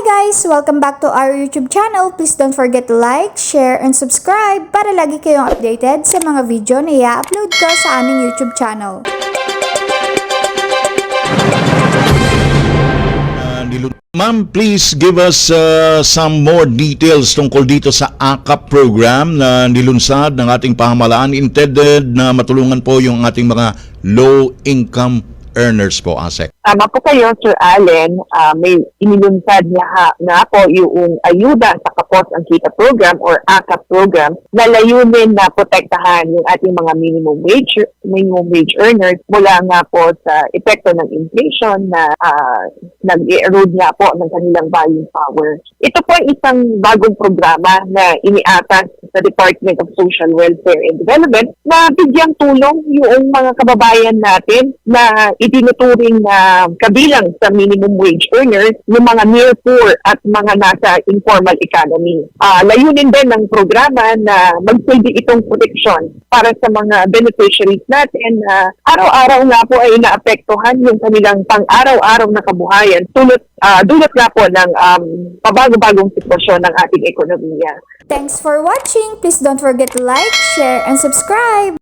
guys! Welcome back to our YouTube channel. Please don't forget to like, share, and subscribe para lagi kayong updated sa mga video na i-upload ko sa aming YouTube channel. Uh, Ma'am, please give us uh, some more details tungkol dito sa AKAP program na nilunsad ng ating pamahalaan intended na matulungan po yung ating mga low-income earners po, ASEC. Tama po kayo, Sir Allen. Ah, may inilunsad niya ha, nga po yung ayuda sa Kapos ang Kita program or AKAP program na layunin na protektahan yung ating mga minimum wage minimum wage earners mula nga po sa epekto ng inflation na ah, nag-erode nga po ng kanilang buying power. Ito po ay isang bagong programa na iniatas sa Department of Social Welfare and Development na bigyang tulong yung mga kababayan natin na itinuturing na kabilang sa minimum wage earners, yung mga near poor at mga nasa informal economy. Ah, layunin din ng programa na magsilbi itong protection para sa mga beneficiaries natin na araw-araw nga po ay naapektuhan yung kanilang pang-araw-araw na kabuhayan tulot, ah, dulot nga po ng um, pabago-bagong sitwasyon ng ating ekonomiya. Thanks for watching! Please don't forget to like, share, and subscribe!